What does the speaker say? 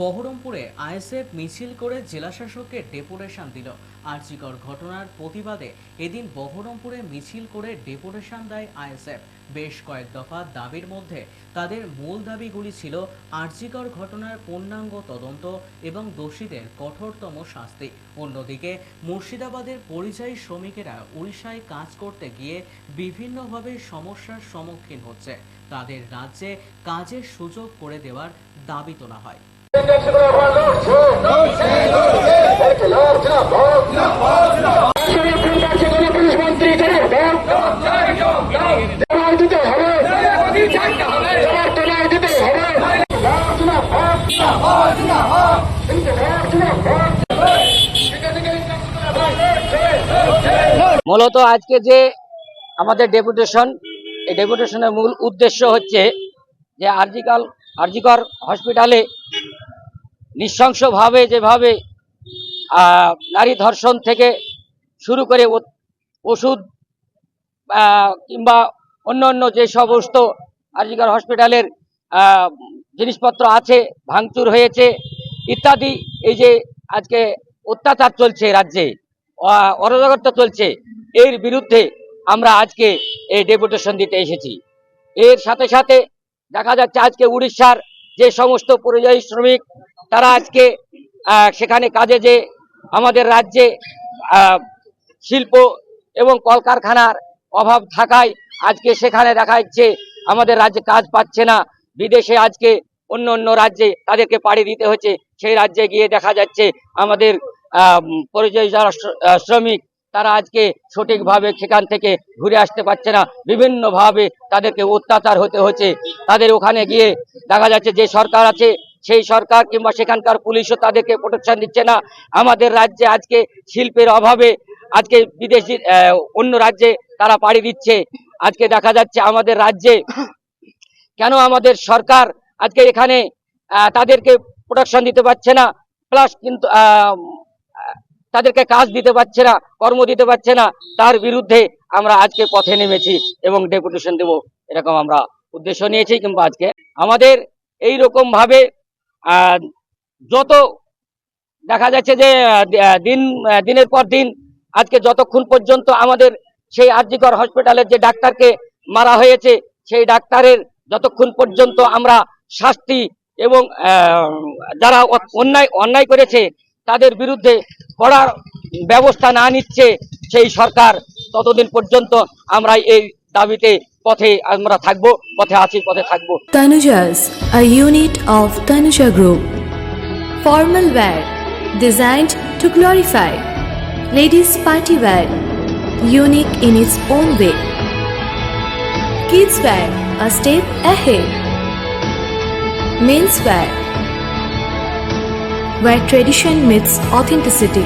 বহরমপুরে আইএসএফ মিছিল করে জেলাশাসককে ডেপুটেশন দিল। আর্জিকর ঘটনার প্রতিবাদে এদিন বহরমপুরে মিছিল করে ডেপুটেশন দেয় আইএসএফ। বেশ কয়েক দফা দাবির মধ্যে তাদের মূল দাবিগুলি ছিল আর্জিকর ঘটনার পূর্ণাঙ্গ তদন্ত এবং দোষীদের কঠোরতম শাস্তি। অন্যদিকে মুর্শিদাবাদের পরিযায়ী শ্রমিকেরা উড়িষ্যায় কাজ করতে গিয়ে বিভিন্নভাবে সমস্যার সম্মুখীন হচ্ছে। তাদের রাজ্যে কাজের সুযোগ করে দেওয়ার দাবি তোলা হয়। মূলত আজকে যে আমাদের ডেপুটেশন এই ডেপুটেশনের মূল উদ্দেশ্য হচ্ছে যে আরজিকাল আরজিকর হসপিটালে নৃশংসভাবে যেভাবে নারী ধর্ষণ থেকে শুরু করে ওষুধ কিংবা অন্য অন্য যে সমস্ত আরজিকর হসপিটালের জিনিসপত্র আছে, ভাঙচুর হয়েছে, ইত্যাদি, এই যে আজকে অত্যাচার চলছে রাজ্যে অ- অরাজকতা চলছে, এর বিরুদ্ধে আমরা আজকে এই ডেপুটেশন দিতে এসেছি। এর সাথে সাথে দেখা যাচ্ছে আজকে উড়িষ্যার যে সমস্ত পরিযায়ী শ্রমিক তারা আজকে সেখানে কাজে যে আমাদের রাজ্যে শিল্প এবং কলকারখানার অভাব থাকায় আজকে সেখানে দেখা যাচ্ছে আমাদের রাজ্যে কাজ পাচ্ছে না। বিদেশে আজকে অন্য অন্য রাজ্যে তাদেরকে পাড়ি দিতে হচ্ছে। সেই রাজ্যে গিয়ে দেখা যাচ্ছে আমাদের পরিযায়ী যারা শ্রমিক, তারা আজকে সঠিকভাবে সেখান থেকে ঘুরে আসতে পারছে না। বিভিন্নভাবে তাদেরকে অত্যাচার হতে হচ্ছে। তাদের ওখানে গিয়ে দেখা যাচ্ছে যে সরকার আছে সেই সরকার কিংবা সেখানকার পুলিশও তাদেরকে প্রোটেকশন দিচ্ছে না। আমাদের রাজ্যে আজকে শিল্পের অভাবে আজকে বিদেশি অন্য রাজ্যে তারা পাড়ি দিচ্ছে। আজকে দেখা যাচ্ছে আমাদের রাজ্যে কেন আমাদের সরকার আজকে এখানে তাদেরকে প্রোটেকশন দিতে পারছে না। প্লাস কিন্তু তাদেরকে কাজ দিতে পারছে না, কর্ম দিতে পারছে না। তার বিরুদ্ধে আমরা আজকে পথে নেমেছি এবং ডেপুটেশন দেব, এরকম আমরা উদ্দেশ্য নিয়েছি কিংবা আজকে আমাদের এই ভাবে যত দেখা যাচ্ছে যে দিন দিনের পর দিন, আজকে যতক্ষণ পর্যন্ত আমাদের সেই আরজিকর হসপিটালের যে ডাক্তারকে মারা হয়েছে, সেই ডাক্তারের যতক্ষণ পর্যন্ত আমরা শাস্তি এবং যারা অন্যায় অন্যায় করেছে, তাদের বিরুদ্ধে করার ব্যবস্থা না নিচ্ছে সেই সরকার, ততদিন পর্যন্ত আমরা এই দাবিতে পথে আমরা থাকবো পথে আছি পথে থাকবো Tanujas, a unit of Tanuja Group. Formal wear designed to glorify. Ladies party wear, unique in its own way. Kids wear, a step ahead. Men's wear, where tradition meets authenticity.